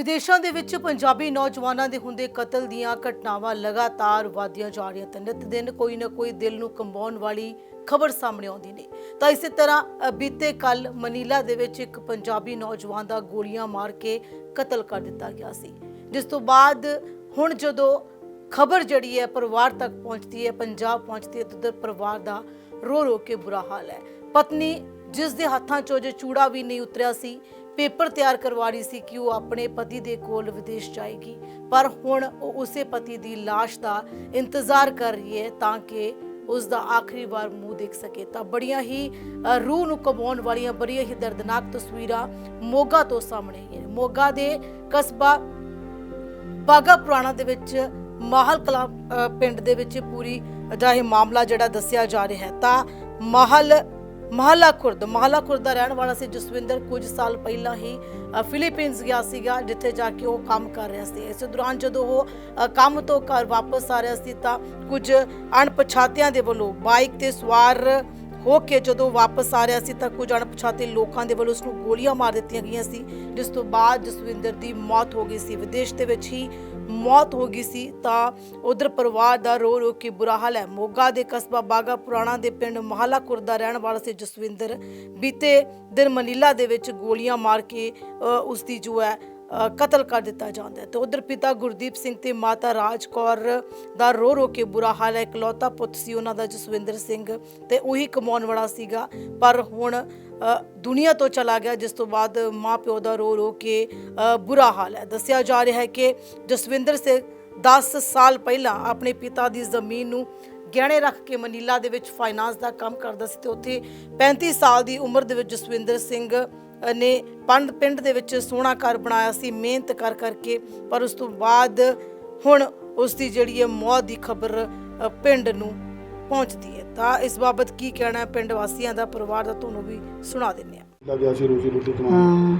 ਵਿਦੇਸ਼ਾਂ ਦੇ ਵਿੱਚ ਪੰਜਾਬੀ ਨੌਜਵਾਨਾਂ ਦੇ ਹੁੰਦੇ ਕਤਲ ਦੀਆਂ ਘਟਨਾਵਾਂ ਲਗਾਤਾਰ ਵਧਦੀਆਂ ਜਾ ਰਹੀਆਂ ਤੇ ਨਿਤ ਦਿਨ ਕੋਈ ਨਾ ਕੋਈ ਦਿਲ ਨੂੰ ਕੰਬਾਉਣ ਵਾਲੀ ਖਬਰ ਸਾਹਮਣੇ ਆਉਂਦੀ ਨੇ। ਤਾਂ ਇਸੇ ਤਰ੍ਹਾਂ ਬੀਤੇ ਕੱਲ ਮਨੀਲਾ ਦੇ ਵਿੱਚ ਇੱਕ ਪੰਜਾਬੀ ਨੌਜਵਾਨ ਦਾ ਗੋਲੀਆਂ ਮਾਰ ਕੇ ਕਤਲ ਕਰ ਦਿੱਤਾ ਗਿਆ ਸੀ। ਜਿਸ ਤੋਂ ਬਾਅਦ ਹੁਣ ਜਦੋਂ ਖਬਰ ਜਿਹੜੀ ਹੈ ਪਰਿਵਾਰ ਤੱਕ ਪਹੁੰਚਦੀ ਹੈ, ਪੰਜਾਬ ਪਹੁੰਚਦੀ ਹੈ, ਤਾਂ ਉਧਰ ਪਰਿਵਾਰ ਦਾ ਰੋ ਰੋ ਕੇ ਬੁਰਾ ਹਾਲ ਹੈ। ਪਤਨੀ ਜਿਸ ਦੇ ਹੱਥਾਂ 'ਚੋਂ ਜੇ ਚੂੜਾ ਵੀ ਨਹੀਂ ਉਤਰਿਆ ਸੀ ਪੇਪਰ ਤਿਆਰ ਕਰਵਾ ਰਹੀ ਸੀ ਕਿ ਉਹ ਆਪਣੇ ਪਤੀ ਦੇ ਕੋਲ ਵਿਦੇਸ਼ ਜਾਏਗੀ। ਪਰ ਹੁਣ ਉਹ ਉਸੇ ਪਤੀ ਦੀ ਲਾਸ਼ ਦਾ ਇੰਤਜ਼ਾਰ ਕਰ ਰਹੀ ਹੈ ਤਾਂ ਕਿ ਉਸ ਦਾ ਆਖਰੀ ਵਾਰ ਮੂੰਹ ਦੇਖ ਸਕੇ। ਤਾਂ ਬੜੀਆਂ ਹੀ ਰੂਹ ਨੂੰ ਕਮਾਉਣ ਵਾਲੀਆਂ ਬੜੀਆਂ ਹੀ ਦਰਦਨਾਕ ਤਸਵੀਰਾਂ ਮੋਗਾ ਤੋਂ ਸਾਹਮਣੇ ਆਈਆਂ ਮੋਗਾ ਦੇ ਕਸਬਾ ਬਾਗਾ ਪੁਰਾਣਾ ਦੇ ਵਿੱਚ ਮਾਹਲ ਕਲਾ ਪਿੰਡ ਦੇ ਵਿੱਚ ਪੂਰੀ ਅਜਾ ਇਹ ਮਾਮਲਾ ਜਿਹੜਾ ਦੱਸਿਆ ਜਾ ਰਿਹਾ ਹੈ। ਤਾਂ ਮਾਹਲ ਮਹੱਲਾ ਖੁਰਦ, ਮਹਲਾ ਖੁਰਦ ਦਾ ਰਹਿਣ ਵਾਲਾ ਸੀ ਜਸਵਿੰਦਰ, ਕੁਝ ਸਾਲ ਪਹਿਲਾਂ ਹੀ ਫਿਲੀਪੀਨਸ ਗਿਆ ਸੀਗਾ, ਜਿੱਥੇ ਜਾ ਕੇ ਉਹ ਕੰਮ ਕਰ ਰਿਹਾ ਸੀ। ਇਸ ਦੌਰਾਨ ਜਦੋਂ ਉਹ ਕੰਮ ਤੋਂ ਘਰ ਵਾਪਸ ਆ ਰਿਹਾ ਸੀ ਤਾਂ ਕੁਝ ਅਣਪਛਾਤਿਆਂ ਦੇ ਵੱਲੋਂ ਬਾਈਕ ਤੇ ਸਵਾਰ ਹੋ ਕੇ ਜਦੋਂ ਵਾਪਸ ਆ ਰਿਹਾ ਸੀ ਤਾਂ ਕੁਝ ਅਣਪਛਾਤੇ ਲੋਕਾਂ ਦੇ ਵੱਲੋਂ ਉਸ ਨੂੰ ਗੋਲੀਆਂ ਮਾਰ ਦਿੱਤੀਆਂ ਗਈਆਂ ਸੀ ਜਿਸ ਤੋਂ ਬਾਅਦ ਜਸਵਿੰਦਰ ਦੀ ਮੌਤ ਹੋ ਗਈ ਸੀ। ਵਿਦੇਸ਼ ਦੇ ਵਿੱਚ ਹੀ ਮੌਤ ਹੋ ਗਈ ਸੀ ਤਾਂ ਉਧਰ ਪਰਿਵਾਰ ਦਾ ਰੋ ਰੋ ਕੇ ਬੁਰਾ ਹਾਲ ਹੈ। ਮੋਗਾ ਦੇ ਕਸਬਾ ਬਾਗਾ ਪੁਰਾਣਾ ਦੇ ਪਿੰਡ ਮਹਾਲਾਪੁਰ ਦਾ ਰਹਿਣ ਵਾਲਾ ਸੀ ਜਸਵਿੰਦਰ। ਬੀਤੇ ਦਿਨ ਮਨੀਲਾ ਦੇ ਵਿੱਚ ਗੋਲੀਆਂ ਮਾਰ ਕੇ ਅ, ਉਸ ਦੀ ਜੋ ਹੈ ਕਤਲ ਕਰ ਦਿੱਤਾ ਜਾਂਦਾ ਹੈ। ਤੇ ਉਧਰ ਪਿਤਾ ਗੁਰਦੀਪ ਸਿੰਘ ਤੇ ਮਾਤਾ ਰਾਜ ਕੌਰ ਦਾ ਰੋ ਰੋ ਕੇ ਬੁਰਾ ਹਾਲ ਹੈ। ਇਕਲੌਤਾ ਪੁੱਤ ਸੀ ਉਹਨਾਂ ਦਾ ਜਸਵਿੰਦਰ ਸਿੰਘ ਤੇ ਉਹੀ ਕਮਾਉਣ ਵਾਲਾ ਸੀਗਾ। ਪਰ ਹੁਣ ਦੁਨੀਆ ਤੋਂ ਚਲਾ ਗਿਆ, ਜਿਸ ਤੋਂ ਬਾਅਦ ਮਾਂ ਪਿਓ ਦਾ ਰੋ ਰੋ ਕੇ ਬੁਰਾ ਹਾਲ ਹੈ। ਦੱਸਿਆ ਜਾ ਰਿਹਾ ਹੈ ਕਿ ਜਸਵਿੰਦਰ ਸਿੰਘ 10 ਸਾਲ ਪਹਿਲਾਂ ਆਪਣੇ ਪਿਤਾ ਦੀ ਜ਼ਮੀਨ ਨੂੰ ਗਹਿਣੇ ਰੱਖ ਕੇ ਮਨੀਲਾ ਦੇ ਵਿੱਚ ਫਾਈਨਾਂਸ ਦਾ ਕੰਮ ਕਰਦਾ ਸੀ ਤੇ ਉੱਥੇ 35 ਸਾਲ ਦੀ ਉਮਰ ਦੇ ਵਿੱਚ ਜਸਵਿੰਦਰ ਸਿੰਘ ਨੇ ਪੰਡ ਪਿੰਡ ਦੇ ਵਿੱਚ ਸੋਹਣਾ ਘਰ ਬਣਾਇਆ ਸੀ ਮਿਹਨਤ ਕਰ ਕਰਕੇ ਪਰ ਉਸ ਤੋਂ ਬਾਅਦ ਹੁਣ ਉਸ ਦੀ ਜਿਹੜੀ ਹੈ ਮੌਤ ਦੀ ਖਬਰ ਪਿੰਡ ਨੂੰ ਪਹੁੰਚਦੀ ਹੈ। ਤਾਂ ਇਸ ਬਾਬਤ ਕੀ ਕਹਿਣਾ ਹੈ ਪਿੰਡ ਵਾਸੀਆਂ ਦਾ? ਪਰਿਵਾਰ ਦਾ ਤੁਹਾਨੂੰ ਵੀ ਸੁਣਾ ਦਿੰਦੇ ਹਾਂ। ਲੱਗਿਆ ਸੀ ਰੋਜੀ ਰੋਟੀ ਕਮਾਉਣ ਹਾਂ।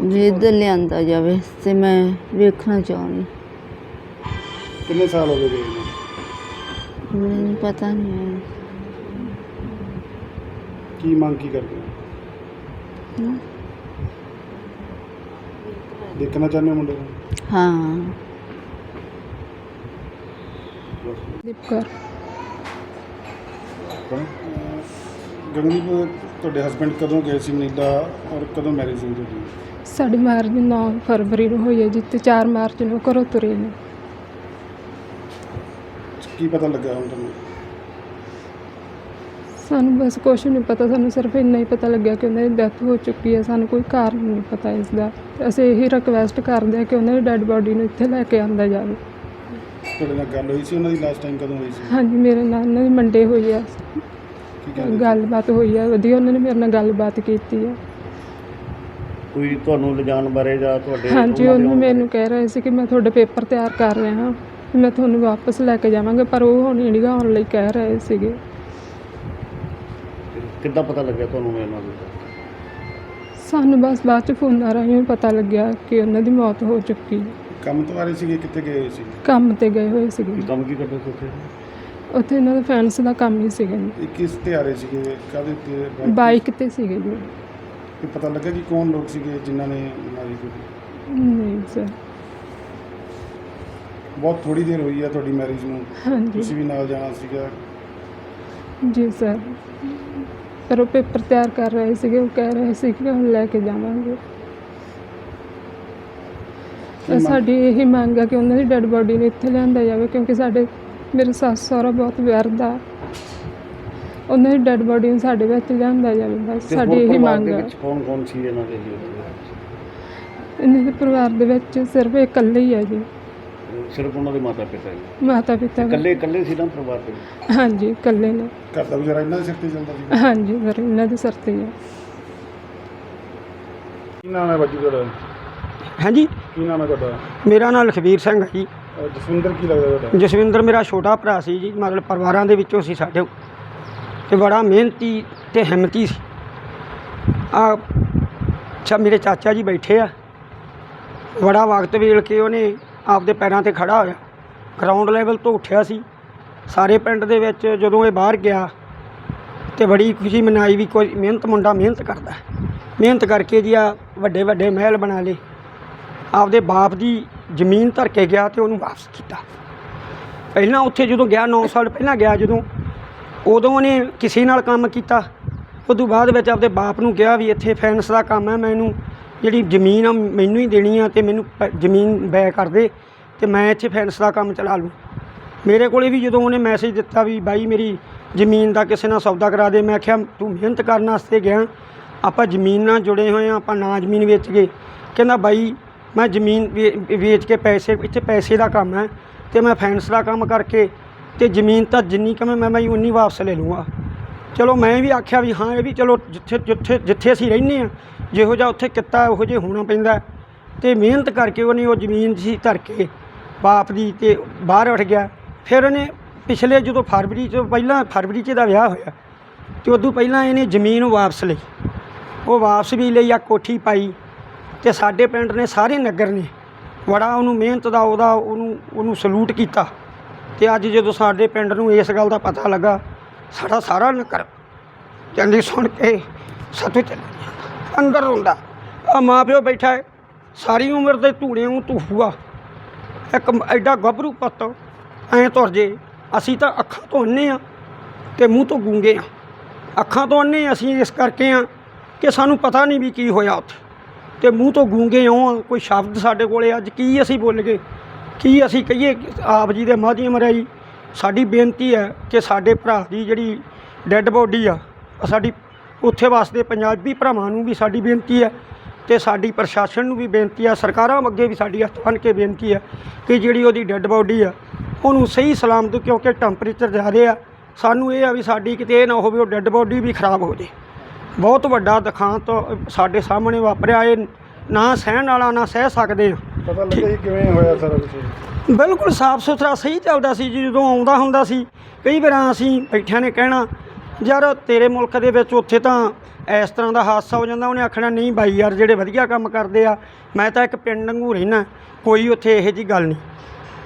ਵੀ ਇੱਧਰ ਲਿਆਂਦਾ ਜਾਵੇ ਤੇ ਮੈਂ ਵੇਖਣਾ ਚਾਹੁੰਦੀ। ਕਿੰਨੇ ਸਾਲ ਹੋ ਗਏ ਗਏ ਨੂੰ? ਮੈਨੂੰ ਪਤਾ ਨਹੀਂ ਕੀ ਮੰਗ ਕੀ ਕਰਦੇ ਹੋ? ਦੇਖਣਾ ਚਾਹੁੰਦੇ ਹੋ ਮੁੰਡੇ ਨੂੰ? ਹਾਂ। ਦੀਪ ਕੌਰ। ਗਗਨਦੀਪ ਤੁਹਾਡੇ ਹਸਬੰਡ ਕਦੋਂ ਗਏ ਸੀ ਮਨੀਲਾ ਔਰ ਕਦੋਂ ਮੈਰਿਜ ਹੋਈ ਤੁਹਾਡੀ? ਸਾਡੀ ਮੈਰਿਜ 9 ਫਰਵਰੀ ਨੂੰ ਹੋਈ ਹੈ ਜੀ ਤੇ 4 ਮਾਰਚ ਨੂੰ ਘਰੋਂ ਤੁਰੇ ਨੇ। ਕੀ ਪਤਾ ਲੱਗਾ ਹੁਣ ਤੁਹਾਨੂੰ? ਸਾਨੂੰ ਬਸ ਕੁਛ ਨਹੀਂ ਪਤਾ ਸਾਨੂੰ ਸਿਰਫ ਇੰਨਾ ਹੀ ਪਤਾ ਲੱਗਿਆ ਕਿ ਉਹਨਾਂ ਦੀ ਡੈਥ ਹੋ ਚੁੱਕੀ ਹੈ ਸਾਨੂੰ ਕੋਈ ਕਾਰਨ ਨਹੀਂ ਪਤਾ ਇਸ ਦਾ। ਅਸੀਂ ਇਹੀ ਰਿਕਵੈਸਟ ਕਰਦੇ ਹਾਂ ਕਿ ਉਹਨਾਂ ਦੀ ਡੈੱਡ ਬਾਡੀ ਨੂੰ ਇੱਥੇ ਲੈ ਕੇ ਆਂਦਾ ਜਾਵੇ। ਤੁਹਾਡੇ ਨਾਲ ਗੱਲ ਹੋਈ ਸੀ ਉਹਨਾਂ ਦੀ ਲਾਸਟ ਟਾਈਮ ਕਦੋਂ ਹੋਈ ਸੀ? ਹਾਂਜੀ ਮੇਰੇ ਨਾਲ ਉਹਨਾਂ ਦੀ ਮੰਡੇ ਹੋਈ ਆ। ਕੀ ਕਹਿੰਦੇ ਗੱਲਬਾਤ ਹੋਈ ਆ ਵਧੀਆ ਉਹਨਾਂ ਨੇ ਮੇਰੇ ਨਾਲ ਗੱਲਬਾਤ ਕੀਤੀ ਆ। ਕੋਈ ਤੁਹਾਨੂੰ ਲਿਜਾਣ ਬਾਰੇ ਜਾਂ ਤੁਹਾਡੇ ਹਾਂਜੀ ਉਹਨਾਂ ਮੈਨੂੰ ਕਹਿ ਰਹੇ ਸੀ ਕਿ ਮੈਂ ਤੁਹਾਡੇ ਪੇਪਰ ਤਿਆਰ ਕਰ ਰਿਹਾ ਹਾਂ ਮੈਂ ਤੁਹਾਨੂੰ ਵਾਪਸ ਲੈ ਕੇ ਜਾਵਾਂਗਾ ਪਰ ਉਹ ਹੁਣ ਇੰਡੀਆ ਆਉਣ ਲਈ ਕਹਿ ਰਹੇ ਸੀਗੇ? ਕਿੱਦਾਂ ਪਤਾ ਲੱਗਿਆ ਤੁਹਾਨੂੰ ਇਹਨਾਂ ਦਾ? ਸਾਨੂੰ ਬਸ ਬਾਅਦ ਚ ਫੋਨਾਂ ਰਾਹੀਂ ਪਤਾ ਲੱਗਿਆ ਕਿ ਉਹਨਾਂ ਦੀ ਮੌਤ ਹੋ ਚੁੱਕੀ ਹੈ। ਕੰਮ ਤੋਂ ਆ ਰਹੇ ਸੀਗੇ ਕਿੱਥੇ ਗਏ ਹੋਏ ਸੀ? ਕੰਮ ਤੇ ਗਏ ਹੋਏ ਸੀਗੇ। ਕੀ ਕੰਮ ਕੀ ਕਰਦੇ ਸੀ ਉੱਥੇ? ਉੱਥੇ ਇਹਨਾਂ ਦਾ ਫੈਂਸ ਦਾ ਕੰਮ ਹੀ ਸੀਗਾ ਜੀ। ਇਹ ਕਿਸ ਤੇ ਆ ਰਹੇ ਸੀਗੇ? ਕਾਹਦੇ ਤੇ ਬਾਈਕ ਤੇ ਸੀਗੇ ਜੀ। ਤੇ ਪਤਾ ਲੱਗਾ ਕਿ ਕੌਣ ਲੋਕ ਸੀਗੇ ਜਿਨ੍ਹਾਂ ਨੇ ਮਾਰੀ ਗੋਲੀ ਨਹੀਂ ਸਰ ਬਹੁਤ ਥੋੜੀ ਦੇਰ ਹੋਈ ਹੈ ਤੁਹਾਡੀ ਮੈਰਿਜ ਨੂੰ। ਹਾਂਜੀ। ਤੁਸੀਂ ਵੀ ਨਾਲ ਜਾਣਾ ਸੀਗਾ। ਜੀ ਸਰ ਪਰ ਉਹ ਪੇਪਰ ਤਿਆਰ ਕਰ ਰਹੇ ਸੀਗੇ ਉਹ ਕਹਿ ਰਹੇ ਸੀ ਕਿ ਹੁਣ ਲੈ ਕੇ ਜਾਵਾਂਗੇ ਤਾਂ? ਸਾਡੀ ਇਹੀ ਮੰਗ ਹੈ ਕਿ ਉਹਨਾਂ ਦੀ ਡੈੱਡ ਬੋਡੀ ਨੂੰ ਇੱਥੇ ਲਿਆਂਦਾ ਜਾਵੇ ਕਿਉਂਕਿ ਸਾਡੇ ਮੇਰੇ ਸੱਸ ਸਹੁਰਾ ਬਹੁਤ ਵਿਅਰਦ ਉਹਨਾਂ ਦੀ ਡੈੱਡ ਬੋਡੀ ਨੂੰ ਸਾਡੇ ਵਿੱਚ ਲਿਆਂਦਾ ਜਾਵੇ ਬਸ ਸਾਡੀ ਇਹੀ ਮੰਗ ਹੈ ਕੌਣ ਕੌਣ ਸੀ ਇਹਨਾਂ ਦੇ? ਇਹਨਾਂ ਦੇ ਪਰਿਵਾਰ ਦੇ ਵਿੱਚ ਸਿਰਫ ਇਕੱਲੇ ਹੀ ਆ ਜੀ ਸਿਰਫ ਉਹਨਾਂ ਦੇ ਮਾਤਾ ਪਿਤਾ ਜੀ। ਮਾਤਾ ਪਿਤਾ ਇਕੱਲੇ ਇਕੱਲੇ ਸੀ ਨਾ ਪਰਿਵਾਰ ਦੇ ਵਿੱਚ? ਹਾਂਜੀ ਇਕੱਲੇ ਨੇ। ਘਰ ਦਾ ਗੁਜ਼ਾਰਾ ਇਹਨਾਂ ਦੇ ਸਿਰ ਤੇ ਚੱਲਦਾ ਸੀ ਹਾਂਜੀ ਸਰ ਇਹਨਾਂ ਦੇ ਸਿਰ ਤੇ ਹੀ ਆ। ਕੀ ਨਾਮ ਹੈ ਬਾਜੀ ਤੁਹਾਡਾ? ਹਾਂਜੀ। ਕੀ ਨਾਮ ਹੈ ਤੁਹਾਡਾ? ਮੇਰਾ ਨਾਮ ਲਖਵੀਰ ਸਿੰਘ ਹੈ ਜੀ। ਅਹ ਜਸਵਿੰਦਰ ਕੀ ਲੱਗਦਾ ਤੁਹਾਡਾ? ਜਸਵਿੰਦਰ ਮੇਰਾ ਛੋਟਾ ਭਰਾ ਸੀ ਜੀ ਮਤਲਬ ਪਰਿਵਾਰਾਂ ਦੇ ਵਿੱਚੋਂ ਸੀ ਸਾਡੇ। ਤੇ ਬੜਾ ਮਿਹਨਤੀ ਤੇ ਹਿੰਮਤੀ ਸੀ। ਆ ਅੱਛਾ ਮੇਰੇ ਚਾਚਾ ਜੀ ਬੈਠੇ ਆ। ਬੜਾ ਵਕਤ ਵੇਲ ਕੇ ਉਹਨੇ ਆਪਦੇ ਪੈਰਾਂ ਤੇ ਖੜਾ ਹੋਇਆ। ਗਰਾਊਂਡ ਲੈਵਲ ਤੋਂ ਉੱਠਿਆ ਸੀ। ਸਾਰੇ ਪਿੰਡ ਦੇ ਵਿੱਚ ਜਦੋਂ ਇਹ ਬਾਹਰ ਗਿਆ ਤੇ ਬੜੀ ਖੁਸ਼ੀ ਮਨਾਈ ਵੀ ਕੋਈ ਮਿਹਨਤ ਮੁੰਡਾ ਮਿਹਨਤ ਕਰਦਾ ਮਿਹਨਤ ਕਰਕੇ ਜੀ ਆ ਵੱਡੇ ਵੱਡੇ ਮਹਿਲ ਬਣਾ ਲਏ। ਆਪਦੇ ਬਾਪ ਦੀ ਜ਼ਮੀਨ ਧਰ ਕੇ ਗਿਆ ਤੇ ਉਹਨੂੰ ਵਾਪਸ ਕੀਤਾ। ਪਹਿਲਾਂ ਉੱਥੇ ਜਦੋਂ ਗਿਆ 9 ਸਾਲ ਪਹਿਲਾਂ ਗਿਆ ਜਦੋਂ, ਉਦੋਂ ਉਹਨੇ ਕਿਸੇ ਨਾਲ ਕੰਮ ਕੀਤਾ। ਉਦੋਂ ਬਾਅਦ ਵਿੱਚ ਆਪਦੇ ਬਾਪ ਨੂੰ ਕਿਹਾ ਵੀ ਇੱਥੇ ਫੈਨਸ ਦਾ ਕੰਮ ਹੈ ਮੈਨੂੰ ਜਿਹੜੀ ਜ਼ਮੀਨ ਆ, ਮੈਨੂੰ ਹੀ ਦੇਣੀ ਆ ਤੇ ਮੈਨੂੰ ਪ- ਜ਼ਮੀਨ ਬੈ ਕਰ ਦੇ ਤੇ ਮੈਂ ਇੱਥੇ ਫੈਂਸ ਦਾ ਕੰਮ ਚਲਾ ਲੂੰ। ਮੇਰੇ ਕੋਲੇ ਵੀ ਜਦੋਂ ਉਹਨੇ ਮੈਸੇਜ ਦਿੱਤਾ ਵੀ ਬਾਈ ਮੇਰੀ ਜ਼ਮੀਨ ਦਾ ਕਿਸੇ ਨਾਲ ਸੌਦਾ ਕਰਾ ਦੇ, ਮੈਂ ਆਖਿਆ ਤੂੰ ਮਿਹਨਤ ਕਰਨ ਵਾਸਤੇ ਗਿਆ, ਆਪਾਂ ਜ਼ਮੀਨ ਨਾਲ ਜੁੜੇ ਹੋਏ ਆ ਆਪਾਂ ਨਾ ਜ਼ਮੀਨ ਵੇਚ ਕੇ ਕਹਿੰਦਾ ਬਾਈ ਮੈਂ ਜ਼ਮੀਨ ਵੇ- ਵੇਚ ਕੇ ਪੈਸੇ, ਇੱਥੇ ਪੈਸੇ ਦਾ ਕੰਮ ਹੈ ਤੇ ਮੈਂ ਫੈਂਸ ਦਾ ਕੰਮ ਕਰਕੇ ਤੇ ਜ਼ਮੀਨ ਤਾਂ ਜਿੰਨੀ ਕਮੇ ਮੈਂ ਬਾਈ ਉਨੀ ਵਾਪਸ ਲੈ ਲੂੰਗਾ ਚਲੋ ਮੈਂ ਵੀ ਆਖਿਆ ਵੀ ਹਾਂ, ਇਹ ਵੀ ਚਲੋ ਜਿੱਥੇ ਜਿੱਥੇ ਜਿੱਥੇ ਅਸੀਂ ਰਹਿੰਦੇ ਆ ਜਿਹੋ ਜਿਹਾ ਉੱਥੇ ਕਿੱਤਾ ਉਹੋ ਜਿਹਾ ਹੋਣਾ ਪੈਂਦਾ। ਤੇ ਮਿਹਨਤ ਕਰਕੇ ਉਹਨੇ ਉਹ ਜ਼ਮੀਨ ਸੀ ਧਰ ਕੇ ਬਾਪ ਦੀ ਤੇ ਬਾਹਰ ਉੱਠ ਗਿਆ। ਫਿਰ ਉਹਨੇ ਪਿਛਲੇ ਜਦੋਂ ਫਰਵਰੀ ਤੋਂ ਪਹਿਲਾਂ ਫਰਵਰੀ 'ਚ ਦਾ ਵਿਆਹ ਹੋਇਆ, ਤੇ ਉਦੋਂ ਪਹਿਲਾਂ ਇਹਨੇ ਜ਼ਮੀਨ ਵਾਪਸ ਲਈ। ਉਹ ਵਾਪਸ ਵੀ ਲਈ ਆ ਕੋਠੀ ਪਾਈ ਤੇ ਸਾਡੇ ਪਿੰਡ ਨੇ ਸਾਰੇ ਨਗਰ ਨੇ ਬੜਾ ਉਹਨੂੰ ਮਿਹਨਤ ਦਾ ਉਹਦਾ ਉਹਨੂੰ ਉਹਨੂੰ ਸਲੂਟ ਕੀਤਾ। ਤੇ ਅੱਜ ਜਦੋਂ ਸਾਡੇ ਪਿੰਡ ਨੂੰ ਇਸ ਗੱਲ ਦਾ ਪਤਾ ਲੱਗਾ, ਸਾਡਾ ਸਾਰਾ ਨਗਰ ਚੰਗੀ ਸੁਣ ਕੇ ਸਤਿ ਚੱਲ ਅੰਦਰ ਰੋਂਦਾ। ਆ ਮਾਂ ਪਿਓ ਬੈਠਾ ਹੈ। ਸਾਰੀ ਉਮਰ ਦੇ ਧੂੜਿਆਂ ਨੂੰ ਧੂਫੂਆ ਇੱਕ ਐਡਾ ਗੱਭਰੂ ਪੁੱਤ ਐਂ ਤੁਰ ਜੇ। ਅਸੀਂ ਤਾਂ ਅੱਖਾਂ ਤੋਂ ਅੰਨੇ ਆ ਤੇ ਮੂੰਹ ਤੋਂ ਗੂੰਗੇ ਆ। ਅੱਖਾਂ ਤੋਂ ਅੰਨੇ ਅਸੀਂ ਇਸ ਕਰਕੇ ਆ ਕਿ ਸਾਨੂੰ ਪਤਾ ਨਹੀਂ ਵੀ ਕੀ ਹੋਇਆ ਉੱਥੇ। ਤੇ ਮੂੰਹ ਤੋਂ ਗੂੰਗੇ ਹੋਂ ਕੋਈ ਸ਼ਬਦ ਸਾਡੇ ਕੋਲੇ ਅੱਜ ਕੀ ਅਸੀਂ ਬੋਲ ਗਏ? ਕੀ ਅਸੀਂ ਕਹੀਏ? ਆਪ ਜੀ ਦੇ ਮਾਧਿਅਮ ਰਾਹੀਂ ਸਾਡੀ ਬੇਨਤੀ ਹੈ ਕਿ ਸਾਡੇ ਭਰਾ ਦੀ ਜਿਹੜੀ ਡੈੱਡ ਬੋਡੀ ਆ ਸਾਡੀ ਉੱਥੇ ਵਾਸਤੇ ਪੰਜਾਬੀ ਭਰਾਵਾਂ ਨੂੰ ਵੀ ਸਾਡੀ ਬੇਨਤੀ ਹੈ ਤੇ ਸਾਡੀ ਪ੍ਰਸ਼ਾਸਨ ਨੂੰ ਵੀ ਬੇਨਤੀ ਆ ਸਰਕਾਰਾਂ ਅੱਗੇ ਵੀ ਸਾਡੀ ਹੱਥ ਬੰਨ੍ਹ ਕੇ ਬੇਨਤੀ ਹੈ ਕਿ ਜਿਹੜੀ ਉਹਦੀ ਡੈੱਡ ਬੋਡੀ ਆ ਉਹਨੂੰ ਸਹੀ ਸਲਾਮਤ ਕਿਉਂਕਿ ਟੈਂਪਰੇਚਰ ਜ਼ਿਆਦਾ ਆ ਸਾਨੂੰ ਇਹ ਆ ਵੀ ਸਾਡੀ ਕਿਤੇ ਇਹ ਨਾ ਹੋਵੇ ਉਹ ਡੈੱਡ ਬੋਡੀ ਵੀ ਖਰਾਬ ਹੋ ਜੇ। ਬਹੁਤ ਵੱਡਾ ਦੁਖਾਂਤ ਸਾਡੇ ਸਾਹਮਣੇ ਵਾਪਰਿਆ ਇਹ ਨਾ ਸਹਿਣ ਵਾਲਾ ਨਾ ਸਹਿ ਸਕਦੇ ਆ ਪਤਾ ਲੱਗਾ ਜੀ ਕਿਵੇਂ ਹੋਇਆ ਸਾਰਾ ਕੁਝ ਬਿਲਕੁਲ ਸਾਫ਼ ਸੁਥਰਾ ਸਹੀ ਚੱਲਦਾ ਸੀ ਜੀ ਜਦੋਂ ਆਉਂਦਾ ਹੁੰਦਾ ਸੀ ਕਈ ਵਾਰਾਂ ਅਸੀਂ ਬੈਠਿਆਂ ਨੇ ਕਹਿਣਾ ਯਾਰ ਤੇਰੇ ਮੁਲਕ ਦੇ ਵਿੱਚ ਉੱਥੇ ਤਾਂ ਇਸ ਤਰ੍ਹਾਂ ਦਾ ਹਾਦਸਾ ਹੋ ਜਾਂਦਾ ਉਹਨੇ ਆਖਣਾ ਨਹੀਂ ਬਾਈ ਯਾਰ ਜਿਹੜੇ ਵਧੀਆ ਕੰਮ ਕਰਦੇ ਆ ਮੈਂ ਤਾਂ ਇੱਕ ਪਿੰਡ ਵਾਂਗੂ ਰਹਿਣਾ ਕੋਈ ਉੱਥੇ ਇਹੋ ਜੀ ਗੱਲ ਨਹੀਂ।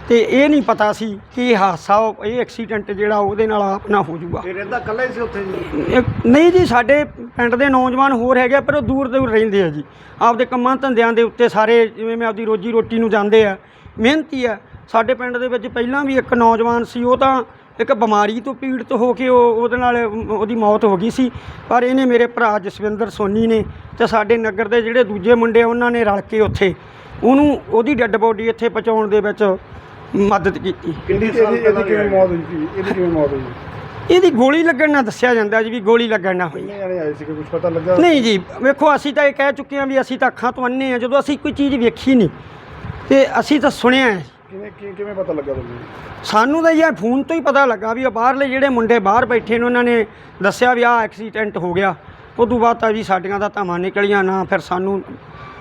ਤੇ ਇਹ ਨਹੀਂ ਪਤਾ ਸੀ ਕਿ ਇਹ ਹਾਦਸਾ ਇਹ ਐਕਸੀਡੈਂਟ ਜਿਹੜਾ ਉਹਦੇ ਨਾਲ ਆਪ ਨਾ ਹੋ ਜਾਊਗਾ। ਇਹ ਰਹਿੰਦਾ ਇਕੱਲਾ ਹੀ ਸੀ ਉੱਥੇ ਜੀ? ਨਹੀਂ ਜੀ ਸਾਡੇ ਪਿੰਡ ਦੇ ਨੌਜਵਾਨ ਹੋਰ ਹੈਗੇ ਆ, ਪਰ ਉਹ ਦੂਰ ਦੂਰ ਰਹਿੰਦੇ ਆ ਜੀ। ਆਪਦੇ ਕੰਮਾਂ ਧੰਦਿਆਂ ਦੇ ਉੱਤੇ ਸਾਰੇ ਜਿਵੇਂ ਮੈਂ ਆਪਦੀ ਰੋਜੀ ਰੋਟੀ ਨੂੰ ਜਾਂਦੇ ਆ ਮਿਹਨਤੀ ਆ। ਸਾਡੇ ਪਿੰਡ ਦੇ ਵਿੱਚ ਪਹਿਲਾਂ ਵੀ ਇੱਕ ਨੌਜਵਾਨ ਸੀ ਉਹ ਤਾਂ ਇੱਕ ਬਿਮਾਰੀ ਤੋਂ ਪੀੜਤ ਹੋ ਕੇ ਉਹ ਉਹਦੇ ਨਾਲ ਉਹਦੀ ਮੌਤ ਹੋ ਗਈ ਸੀ। ਪਰ ਇਹਨੇ ਮੇਰੇ ਭਰਾ ਜਸਵਿੰਦਰ ਸੋਨੀ ਨੇ ਤੇ ਸਾਡੇ ਨਗਰ ਦੇ ਜਿਹੜੇ ਦੂਜੇ ਮੁੰਡੇ ਉਹਨਾਂ ਨੇ ਰਲ ਕੇ ਉੱਥੇ ਉਹਨੂੰ ਉਹਦੀ ਡੈੱਡ ਬੋਡੀ ਇੱਥੇ ਪਹੁੰਚਾਉਣ ਦੇ ਵਿੱਚ ਮਦਦ ਕੀਤੀ। ਕਿੰਨੀ ਇਹਦੀ ਸਾਲ ਇਹਦੀ ਪਹਿਲਾਂ ਕਿਵੇਂ ਮੌਤ ਹੋਈ ਸੀ? ਇਹਦੀ ਕਿਵੇਂ ਮੌਤ ਹੋਈ? ਇਹਦੀ ਗੋਲੀ ਲੱਗਣ ਨਾਲ ਦੱਸਿਆ ਜਾਂਦਾ ਜੀ ਵੀ ਗੋਲੀ ਲੱਗਣ ਨਾਲ ਹੋਈ। ਕਿੰਨੇ ਜਣੇ ਆਏ ਸੀ? ਕੁਝ ਪਤਾ ਲੱਗਾ? ਨਹੀਂ ਜੀ ਵੇਖੋ ਅਸੀਂ ਤਾਂ ਇਹ ਕਹਿ ਚੁੱਕੇ ਹਾਂ ਵੀ ਅਸੀਂ ਤਾਂ ਅੱਖਾਂ ਤੋਂ ਅੰਨੇ ਆ ਜਦੋਂ ਅਸੀਂ ਕੋਈ ਚੀਜ਼ ਵੇਖੀ ਨਹੀਂ ਤੇ ਅਸੀਂ ਤਾਂ ਸੁਣਿਆ ਹੈ। ਕਿਵੇਂ ਕੀ- ਕਿਵੇਂ ਪਤਾ ਲੱਗਾ ਤੁਹਾਨੂੰ? ਸਾਨੂੰ ਤਾਂ ਯਾਰ ਫੋਨ ਤੋਂ ਹੀ ਪਤਾ ਲੱਗਾ ਵੀ ਉਹ ਬਾਹਰਲੇ ਜਿਹੜੇ ਮੁੰਡੇ ਬਾਹਰ ਬੈਠੇ ਨੇ ਉਹਨਾਂ ਨੇ ਦੱਸਿਆ ਵੀ ਆਹ ਐਕਸੀਡੈਂਟ ਹੋ ਗਿਆ। ਉਦੋਂ ਬਾਅਦ ਤਾਂ ਜੀ ਸਾਡੀਆਂ ਦਾ ਧਾਵਾਂ ਨਿਕਲੀਆਂ ਨਾ ਫਿਰ ਸਾਨੂੰ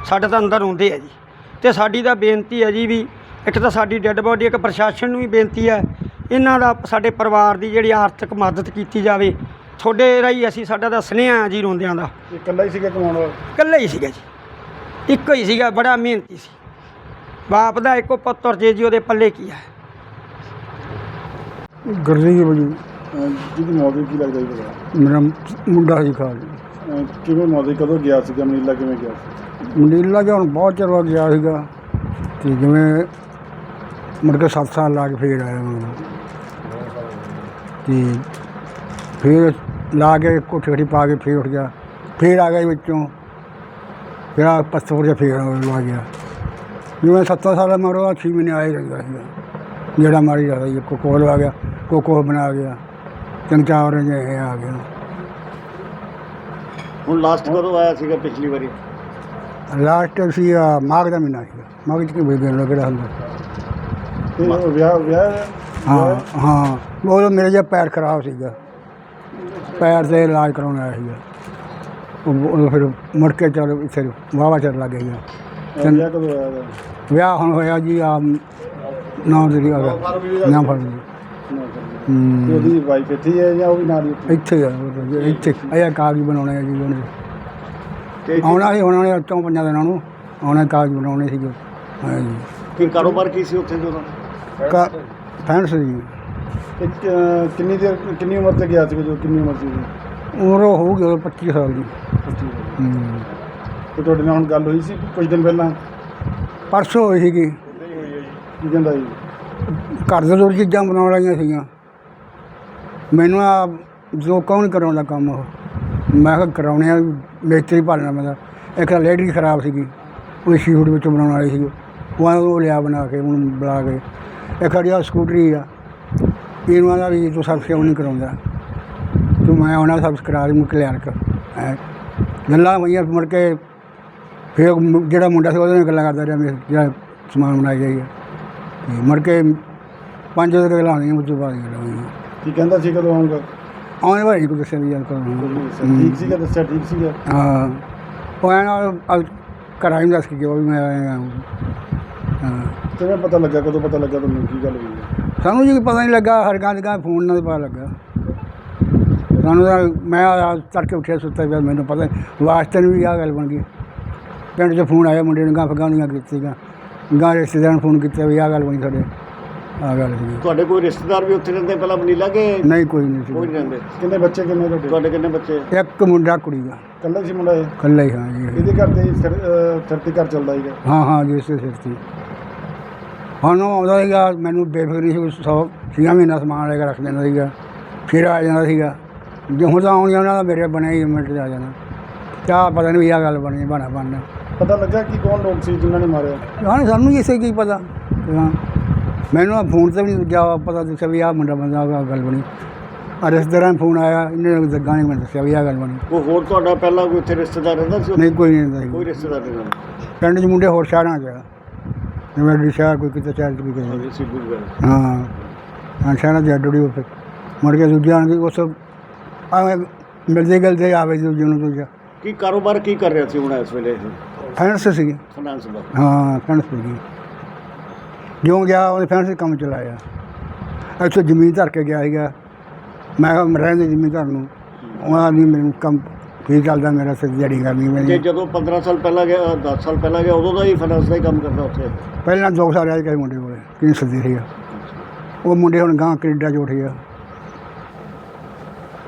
ਸਾਡੇ ਤਾਂ ਅੰਦਰ ਆਉਂਦੇ ਆ ਜੀ। ਤੇ ਸਾਡੀ ਤਾਂ ਬੇਨਤੀ ਹੈ ਜੀ ਵੀ ਇੱਕ ਤਾਂ ਸਾਡੀ ਡੈੱਡ ਬੋਡੀ ਇੱਕ ਪ੍ਰਸ਼ਾਸਨ ਨੂੰ ਵੀ ਬੇਨਤੀ ਹੈ ਇਹਨਾਂ ਦਾ ਸਾਡੇ ਪਰਿਵਾਰ ਦੀ ਜਿਹੜੀ ਆਰਥਿਕ ਮਦਦ ਕੀਤੀ ਜਾਵੇ। ਤੁਹਾਡੇ ਰਾਹੀਂ ਅਸੀਂ ਸਾਡਾ ਤਾਂ ਸੁਨੇਹਾ ਜੀ ਰੋਂਦਿਆਂ ਦਾ। ਇਹ ਇਕੱਲਾ ਹੀ ਸੀਗਾ ਕਮਾਉਣ ਵਾਲਾ? ਇਕੱਲਾ ਹੀ ਸੀਗਾ ਜੀ। ਇੱਕੋ ਹੀ ਸੀਗਾ ਬੜਾ ਮਿਹਨਤੀ ਸੀ। ਬਾਪ ਦਾ ਇੱਕੋ ਪੁੱਤਰ ਜੇ ਜੀ ਉਹਦੇ ਪੱਲੇ ਕੀ ਹੈ ਗੁਰਦੀਪ ਅਹ ਜਿਹਦੀ ਮੌਤ ਹੋਈ ਕੀ ਲੱਗਦਾ ਜੀ ਮੇਰਾ ਮੁੰਡਾ ਸੀ ਖਾਲ ਅਹ ਕਿਵੇਂ ਮੌਤ ਹੋਈ? ਕਦੋਂ ਗਿਆ ਸੀਗਾ? ਮਨੀਲਾ ਕਿਵੇਂ ਗਿਆ ਸੀ? ਮਨੀਲਾ ਜੀ ਹੁਣ ਬਹੁਤ ਚਿਰ ਬਾਅਦ ਗਿਆ ਸੀਗਾ। ਤੇ ਜਿਵੇਂ ਮੁੜ ਕੇ 7 ਸਾਲ ਲਾ ਕੇ ਫੇਰ ਆਇਆ ਮੈਂ। ਤੇ ਫੇਰ ਲਾ ਕੇ ਕੋਠੀ ਕੋਠੀ ਪਾ ਕੇ ਫੇਰ ਉੱਠ ਗਿਆ। ਫੇਰ ਆ ਗਿਆ ਜੀ ਵਿੱਚੋਂ। ਫਿਰ ਆ ਪਸਤੌਰ ਜਿਹਾ ਫੇਰ ਆ ਗਿਆ। ਜਿਵੇਂ 7 ਸਾਲ ਮਰੋ 6 ਮਹੀਨੇ ਆਏ ਰਹਿੰਦਾ ਸੀਗਾ ਜਿਹੜਾ ਮਾਰੀ ਜਾਂਦਾ ਜੀ ਕੋ ਕੋਲ ਆ ਗਿਆ ਕੋ ਕੋ ਬਣਾ ਗਿਆ ਜੇ ਇਹ ਆ ਗਿਆ ਹੁਣ ਲਾਸਟ ਕਦੋਂ ਆਇਆ ਸੀਗਾ ਪਿਛਲੀ ਵਾਰੀ? ਲਾਸਟ ਸੀ ਮਾਘ ਦਾ ਮਹੀਨਾ ਸੀਗਾ। ਮਾਘ ਚ ਕਿਵੇਂ ਦਿਨ ਲੱਗਦਾ ਹੁੰਦਾ? ਤੇ ਉਹ ਵਿਆਹ ਵਿਆਹ ਹਾਂ? ਹਾਂ ਉਹ ਮੇਰੇ ਜਿਹਾ ਪੈਰ ਖਰਾਬ ਸੀਗਾ। ਪੈਰ ਤੇ ਇਲਾਜ ਕਰਾਉਣ ਆਇਆ ਸੀਗਾ। ਉਹ ਫਿਰ ਮੁੜ ਕੇ ਚੱਲ ਇੱਥੇ ਵਾਵਾ ਚੱਲ ਲੱਗ ਗਿਆ। ਵਿਆਹ ਵਿਆਹ ਕਦੋਂ ਹੋਇਆ ਇਹਦਾ? ਵਿਆਹ ਹੁਣ ਹੋਇਆ ਜੀ ਆ ਨੌ ਤਰੀਕ ਆ ਨਾ ਤੇ ਹੂੰ। ਉਹਦੀ ਵਾਈਫ ਇੱਥੇ ਹੀ ਹੈ ਜਾਂ ਉਹ ਵੀ ਨਾਲ ਹੀ ਉੱਥੇ? ਇੱਥੇ ਆ ਉਹ ਤਾਂ ਜੀ, ਇੱਥੇ। ਆਇਆ ਕਾਗਜ਼ ਬਣਾਉਣੇ ਆ ਜੀ ਉਹਨੇ। ਤੇ ਆਉਣਾ ਸੀ ਉਹਨਾਂ ਨੇ ਚੋਂ ਪੰਜਾਂ ਦਿਨਾਂ ਨੂੰ। ਆਉਣਾ ਕਾਗਜ਼ ਬਣਾਉਣੇ ਹਾਂ ਜੀ। ਕੀ ਕਾਰੋਬਾਰ ਕੀ ਸੀ ਉੱਥੇ ਜਦੋਂ? ਕਾ ਫੈਂਸ ਜੀ ਤੇ ਕਿੰਨੀ ਦੇਰ ਕਿੰਨੀ ਉਮਰ ਤੇ ਗਿਆ ਸੀਗਾ ਜੋ ਕਿੰਨੀ ਉਮਰ ਸੀ ਉਹਦੀ? ਉਮਰ ਹੋਊਗੀ ਉਦੋਂ 25 ਸਾਲ ਦੀ। ਪੱਚੀ ਸਾਲ। ਹੂੰ। ਤੇ ਤੁਹਾਡੇ ਨਾਲ ਹੁਣ ਗੱਲ ਹੋਈ ਸੀ ਕੁਝ ਦਿਨ ਪਹਿਲਾਂ? ਪਰਸੋਂ ਹੋਈ ਸੀਗੀ। ਕੀ ਕਹਿੰਦਾ ਜੀ? ਘਰ ਦੇ ਦੋ ਚੀਜ਼ਾਂ ਬਣਾਉਣ ਵਾਲੀਆਂ ਸੀਗੀਆਂ। ਮੈਨੂੰ ਆ ਜੋ ਕੌਣ ਕਰਾਉਂਦਾ ਕੰਮ ਉਹ। ਮੈਂ ਕਿਹਾ ਕਰਾਉਣੇ ਆ ਮੇਤਰੀ ਭਾਲਣਾ ਮੈਂ ਇੱਕ ਤਾਂ ਲੇਡੀ ਖਰਾਬ ਸੀਗੀ ਉਹ ਸ਼ੀਟ ਵਿੱਚ ਬਣਾਉਣ ਵਾਲੀ ਸੀ ਉਹ ਉਹ ਲਿਆ ਬਣਾ ਕੇ ਉਹਨੂੰ ਬੁਲਾ ਕੇ। ਇੱਕ ਖੜੀ ਆ ਸਕੂਟਰੀ ਆ। ਇਹਨੂੰ ਆਦਾ ਵੀ ਤੂੰ ਸਭ ਕਿਉਂ ਨਹੀਂ ਕਰਾਉਂਦਾ। ਤੂੰ ਮੈਂ ਉਹਨਾਂ ਸਭ ਕਰਾ ਦੇ ਮੁੱਕ ਲਿਆ ਕਰ ਗੱਲਾਂ ਹੋਈਆਂ ਮੁੜ ਕੇ ਫਿਰ ਉਹ ਮੁ- ਜਿਹੜਾ ਮੁੰਡਾ ਸੀ ਉਹਦੇ ਨਾਲ ਗੱਲਾਂ ਕਰਦਾ ਰਿਹਾ ਮੇਰੇ ਜਿਹੜਾ ਸਮਾਨ ਬਣਾਈ ਗਈ ਹੈ ਤੇ ਮੁੜ ਕੇ ਪੰਜ ਵਜੇ ਗੱਲਾਂ ਹੋਈਆਂ ਉਸ ਤੋਂ ਬਾਅਦ ਗੱਲਾਂ ਹੋਈਆਂ ਕੀ ਕਹਿੰਦਾ ਸੀ ਕਦੋਂ ਆਉਂਗਾ ਆਉਣੇ ਵਾਲੀ ਕੋਈ ਦੱਸਿਆ ਵੀ ਯਾਰ ਕਦੋਂ ਠੀਕ ਸੀਗਾ ਦੱਸਿਆ ਠੀਕ ਸੀਗਾ। ਹਾਂ। ਉਹ ਐਂ ਨਾਲ ਘਰਾਂ ਹੀ ਦੱਸ ਕੇ ਗਿਆ ਵੀ ਮੈਂ ਆਇਆ ਹਾਂ। ਕਿਵੇਂ ਪਤਾ ਲੱਗਾ ਕਦੋਂ ਪਤਾ ਲੱਗਾ ਤੁਹਾਨੂੰ ਕੀ ਗੱਲ ਹੋਈ ਹੈ? ਸਾਨੂੰ ਜੀ ਪਤਾ ਨਹੀਂ ਲੱਗਾ ਹਰ ਗਾਂ ਦੀ ਫੋਨ ਨਾਲ ਪਤਾ ਲੱਗਾ। ਸਾਨੂੰ ਤਾਂ ਮੈਂ ਆ ਤੜਕੇ ਉੱਠਿਆ ਸੁੱਤਾ ਪਿਆ ਮੈਨੂੰ ਪਤਾ ਵਾਸਤੇ ਨੂੰ ਵੀ ਆ ਗੱਲ ਬਣ ਗਈ। ਪਿੰਡ 'ਚ ਫੋਨ ਆਇਆ ਮੁੰਡੇ ਨੂੰ ਗਾਂ ਫਗਾਂ ਦੀਆਂ ਕੀਤੀਆਂ। ਗਾਂ ਰਿਸ਼ਤੇਦਾਰਾਂ ਨੂੰ ਫੋਨ ਕੀਤਾ ਵੀ ਆ ਗੱਲ ਬਣੀ ਸਾਡੇ ਆ ਗੱਲ ਸੀ ਤੁਹਾਡੇ ਕੋਈ ਰਿਸ਼ਤੇਦਾਰ ਵੀ ਉੱਥੇ ਰਹਿੰਦੇ ਪਹਿਲਾਂ ਮਨੀਲਾ ਕਿ? ਨਹੀਂ ਕੋਈ ਨਹੀਂ ਕੋਈ ਸੀ ਨਹੀਂ ਰਹਿੰਦੇ। ਕਿੰਨੇ ਬੱਚੇ ਕਿੰਨੇ ਤੁਹਾਡੇ? ਤੁਹਾਡੇ ਕਿੰਨੇ ਬੱਚੇ? ਇੱਕ ਮੁੰਡਾ ਕੁੜੀ ਦਾ। ਕੱਲਾ ਸੀ ਮੁੰਡਾ ਇਹ? ਇਕੱਲਾ ਹੀ ਹਾਂ ਜੀ। ਇਹ। ਇਹਦੇ ਘਰ ਤੇ ਸਿਰ ਅਹ, ਤੇ ਘਰ ਚੱਲਦਾ ਸੀਗਾ? ਹਾਂ ਹਾਂ ਜੀ ਇਸੇ ਸਿਰ ਤੇ ਹੁਣ ਉਹ ਆਉਂਦਾ ਸੀਗਾ ਮੈਨੂੰ ਬੇਫਿਕਰੀ ਸੀ ਸੌ ਛੀਆਂ ਮਹੀਨਾ ਸਮਾਨ ਲੈ ਕੇ ਰੱਖ ਦਿੰਦਾ ਸੀਗਾ। ਫਿਰ ਆ ਜਾਂਦਾ ਸੀਗਾ। ਜੇ ਹੁਣ ਤਾਂ ਆਉਣੀ ਉਹਨਾਂ ਦਾ ਮੇਰੇ ਬਣਿਆ ਹੀ ਮਿੰਟ 'ਚ ਆ ਜਾਣਾ। ਕਿਆ ਪਤਾ ਨਹੀਂ ਵੀ ਆਹ ਗੱਲ ਬਣੀ ਬਣਾ ਬਣਨਾ ਪਤਾ ਲੱਗਾ ਕਿ ਕੌਣ ਲੋਕ ਸੀ ਜਿਨ੍ਹਾਂ ਨੇ ਮਾਰਿਆ? ਹਾਂ ਸਾਨੂੰ ਇਸੇ ਕੀ ਪਤਾ। ਹਾਂ ਮੈਨੂੰ ਆ ਫੋਨ ਤੇ ਵੀ ਜਾ ਪਤਾ ਦੱਸਿਆ ਵੀ ਆਹ ਮੁੰਡਾ ਬੰਦਾ ਆਹ ਗੱਲ ਬਣੀ। ਆ ਰਿਸ਼ਤੇਦਾਰਾਂ ਫੋਨ ਆਇਆ ਇਹਨੇ ਦੱਗਾ ਨਹੀਂ ਮੈਨੂੰ ਦੱਸਿਆ ਵੀ ਆਹ ਗੱਲ ਬਣੀ। ਕੋਈ ਹੋਰ ਤੁਹਾਡਾ ਪਹਿਲਾਂ ਕੋਈ ਉੱਥੇ ਰਿਸ਼ਤੇਦਾਰ ਰਹਿੰਦਾ ਸੀ ਉੱਥੇ? ਨਹੀਂ ਕੋਈ ਨਹੀਂ ਰਹਿੰਦਾ ਕੋਈ ਰਿਸ਼ਤੇਦਾਰ ਨਹੀਂ ਰਹਿੰਦਾ? ਪਿੰਡ 'ਚ ਮੁੰਡੇ ਹੋਰ ਸ਼ਹਿਰਾਂ 'ਚ ਆ। ਜਿਵੇਂ ਡੀ ਸ਼ਹਿਰ ਕੋਈ ਕਿਤੇ ਸ਼ਹਿਰ 'ਚ ਵੀ ਕਿਤੇ ਹਾਂਜੀ ਸਿੱਧੂ ਗੱਲ। ਹਾਂ ਹਾਂ ਸ਼ਹਿਰਾਂ ਦੀ ਅੱਡੜੀ ਉੱਤੇ ਮੁੜ ਕੇ ਦੂਜਿਆਂ ਨੂੰ ਉਸ ਆਵੇਂ ਮਿਲਦੇ ਗਲਦੇ ਆਵੇ ਦੂਜੇ ਨੂੰ ਦੂਜਾ। ਕੀ ਕਾਰੋਬਾਰ ਕੀ ਕਰ ਰਿਹਾ ਸੀ ਹੁਣ ਇਸ ਵੇਲੇ ਫੈਂਸ ਸੀ ਫਾਈਨਾਂਸ ਦਾ। ਹਾਂ ਫੈਂਸ ਸੀ ਜਿਉਂ ਗਿਆ ਉਹਨੇ ਫੈਂਸ ਕੰਮ ਚਲਾਇਆ। ਇੱਥੇ ਜ਼ਮੀਨ ਧਰ ਕੇ ਗਿਆ ਸੀਗਾ। ਮੈਂ ਕਿਹਾ ਮੈਂ ਰਹਿੰਦੇ ਜ਼ਮੀਨ ਧਰ ਨੂੰ। ਉਹਨਾਂ ਵੀ ਮੈਨੂੰ ਕੰਮ ਠੀਕ ਚੱਲਦਾ ਮੇਰਾ ਸਿਰ ਜੜੀ ਕਰਨੀ ਤੇ ਮੇਰੀ ਜਦੋਂ 15 ਸਾਲ ਪਹਿਲਾਂ ਗਿਆ 10 ਸਾਲ ਪਹਿਲਾਂ ਗਿਆ ਉਦੋਂ ਦਾ ਹੀ ਫਾਈਨਾਂਸ ਦਾ ਹੀ ਕੰਮ ਕਰਦਾ ਉੱਥੇ? ਪਹਿਲਾਂ ਦੋ ਸਾਲ ਰਹਿ ਕੇ ਮੁੰਡੇ ਕੋਲੇ ਕਿੰਨੀ ਸੱਦੀ ਸੀਗਾ। ਉਹ ਮੁੰਡੇ ਹੁਣ ਗਾਂ ਕੈਨੇਡਾ ਚ ਉੱਠ ਗਿਆ